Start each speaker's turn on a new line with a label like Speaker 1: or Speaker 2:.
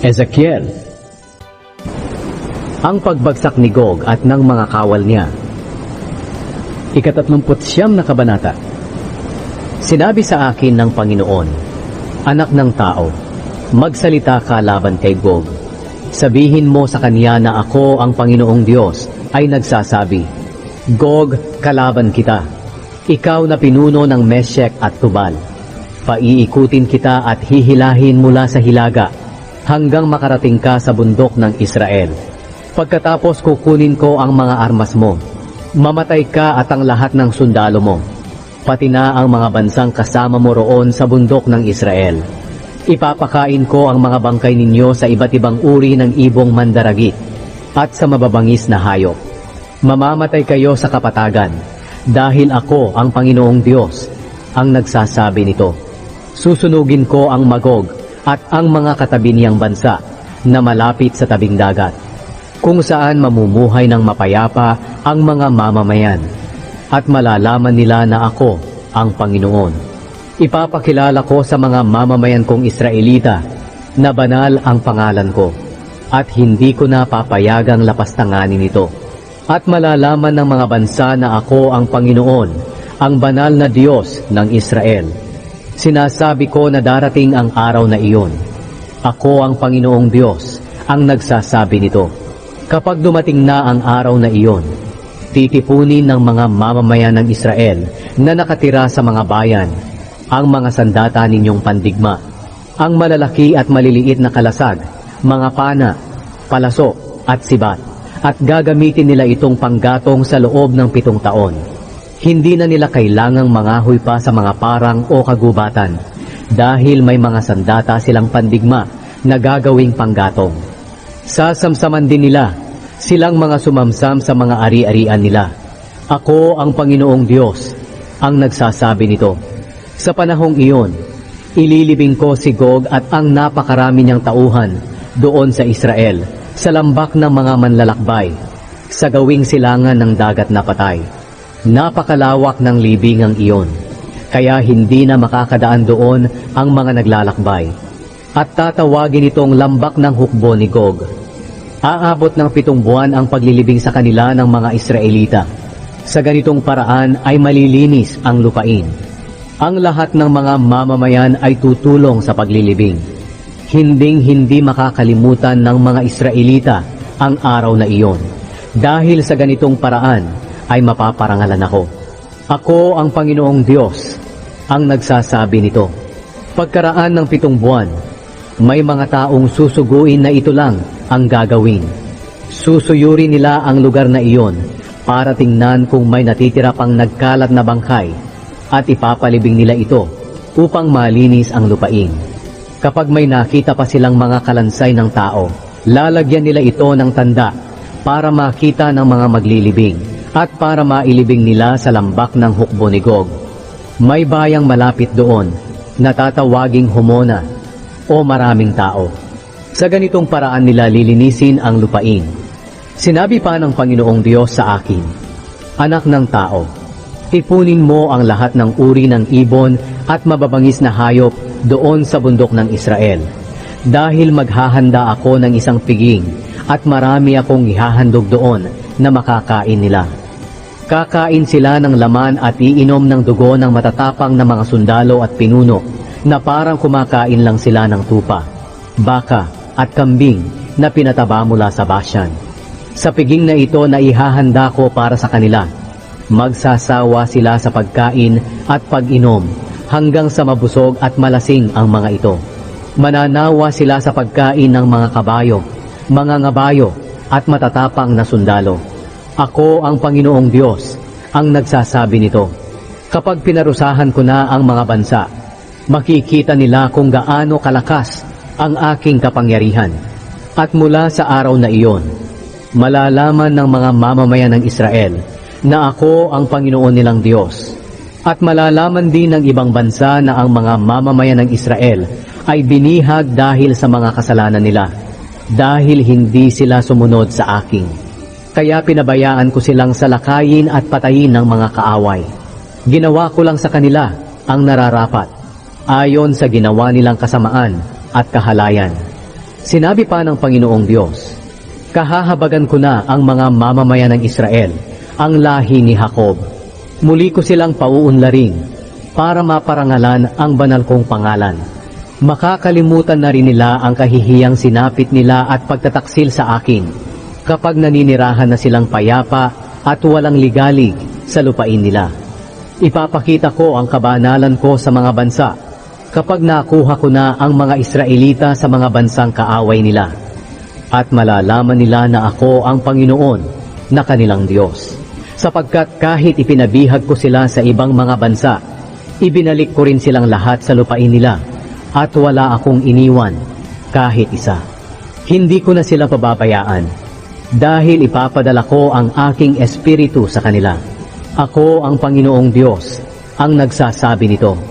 Speaker 1: Ezekiel Ang pagbagsak ni Gog at ng mga kawal niya Ikatatlumput siyam na kabanata Sinabi sa akin ng Panginoon, Anak ng tao, magsalita ka laban kay Gog. Sabihin mo sa kanya na ako ang Panginoong Diyos ay nagsasabi, Gog, kalaban kita. Ikaw na pinuno ng Meshek at Tubal. Paiikutin kita at hihilahin mula sa hilaga hanggang makarating ka sa bundok ng Israel. Pagkatapos kukunin ko ang mga armas mo. Mamatay ka at ang lahat ng sundalo mo. Pati na ang mga bansang kasama mo roon sa bundok ng Israel. Ipapakain ko ang mga bangkay ninyo sa iba't ibang uri ng ibong mandaragit at sa mababangis na hayop. Mamamatay kayo sa kapatagan dahil ako ang Panginoong Diyos ang nagsasabi nito. Susunugin ko ang magog at ang mga katabi niyang bansa na malapit sa tabing dagat kung saan mamumuhay ng mapayapa ang mga mamamayan at malalaman nila na ako ang Panginoon. Ipapakilala ko sa mga mamamayan kong Israelita na banal ang pangalan ko at hindi ko na papayagang lapastanganin ito. At malalaman ng mga bansa na ako ang Panginoon, ang banal na Diyos ng Israel. Sinasabi ko na darating ang araw na iyon. Ako ang Panginoong Diyos, ang nagsasabi nito. Kapag dumating na ang araw na iyon, titipunin ng mga mamamayan ng Israel na nakatira sa mga bayan ang mga sandata ninyong pandigma, ang malalaki at maliliit na kalasag, mga pana, palaso at sibat, at gagamitin nila itong panggatong sa loob ng pitong taon. Hindi na nila kailangang mangahoy pa sa mga parang o kagubatan dahil may mga sandata silang pandigma na gagawing panggatong. Sasamsaman din nila silang mga sumamsam sa mga ari-arian nila. Ako ang Panginoong Diyos, ang nagsasabi nito. Sa panahong iyon, ililibing ko si Gog at ang napakarami niyang tauhan doon sa Israel, sa lambak ng mga manlalakbay, sa gawing silangan ng dagat na patay. Napakalawak ng libingang iyon, kaya hindi na makakadaan doon ang mga naglalakbay. At tatawagin itong lambak ng hukbo ni Gog. Aabot ng pitong buwan ang paglilibing sa kanila ng mga Israelita. Sa ganitong paraan ay malilinis ang lupain. Ang lahat ng mga mamamayan ay tutulong sa paglilibing. Hinding hindi makakalimutan ng mga Israelita ang araw na iyon. Dahil sa ganitong paraan ay mapaparangalan ako. Ako ang Panginoong Diyos ang nagsasabi nito. Pagkaraan ng pitong buwan, may mga taong susuguin na ito lang ang gagawin. Susuyuri nila ang lugar na iyon para tingnan kung may natitira pang nagkalat na bangkay at ipapalibing nila ito upang malinis ang lupain. Kapag may nakita pa silang mga kalansay ng tao, lalagyan nila ito ng tanda para makita ng mga maglilibing at para mailibing nila sa lambak ng hukbo ni Gog. May bayang malapit doon na tatawaging Humona o maraming tao. Sa ganitong paraan nila lilinisin ang lupain. Sinabi pa ng Panginoong Diyos sa akin, Anak ng tao, tipunin mo ang lahat ng uri ng ibon at mababangis na hayop doon sa bundok ng Israel. Dahil maghahanda ako ng isang piging at marami akong ihahandog doon na makakain nila. Kakain sila ng laman at iinom ng dugo ng matatapang na mga sundalo at pinuno na parang kumakain lang sila ng tupa, baka at kambing na pinataba mula sa basyan. Sa piging na ito na ihahanda ko para sa kanila, magsasawa sila sa pagkain at pag-inom hanggang sa mabusog at malasing ang mga ito. Mananawa sila sa pagkain ng mga kabayo, mga ngabayo at matatapang na sundalo. Ako ang Panginoong Diyos, ang nagsasabi nito. Kapag pinarusahan ko na ang mga bansa, makikita nila kung gaano kalakas ang aking kapangyarihan. At mula sa araw na iyon, malalaman ng mga mamamayan ng Israel na ako ang Panginoon nilang Diyos. At malalaman din ng ibang bansa na ang mga mamamayan ng Israel ay binihag dahil sa mga kasalanan nila, dahil hindi sila sumunod sa akin. Kaya pinabayaan ko silang salakayin at patayin ng mga kaaway. Ginawa ko lang sa kanila ang nararapat, ayon sa ginawa nilang kasamaan at kahalayan. Sinabi pa ng Panginoong Diyos, Kahahabagan ko na ang mga mamamayan ng Israel, ang lahi ni Jacob. Muli ko silang pauunlarin para maparangalan ang banal kong pangalan. Makakalimutan na rin nila ang kahihiyang sinapit nila at pagtataksil sa akin kapag naninirahan na silang payapa at walang ligalig sa lupain nila. Ipapakita ko ang kabanalan ko sa mga bansa kapag nakuha ko na ang mga Israelita sa mga bansang kaaway nila at malalaman nila na ako ang Panginoon na kanilang Diyos. Sapagkat kahit ipinabihag ko sila sa ibang mga bansa, ibinalik ko rin silang lahat sa lupain nila at wala akong iniwan kahit isa. Hindi ko na sila pababayaan dahil ipapadala ko ang aking espiritu sa kanila. Ako ang Panginoong Diyos ang nagsasabi nito.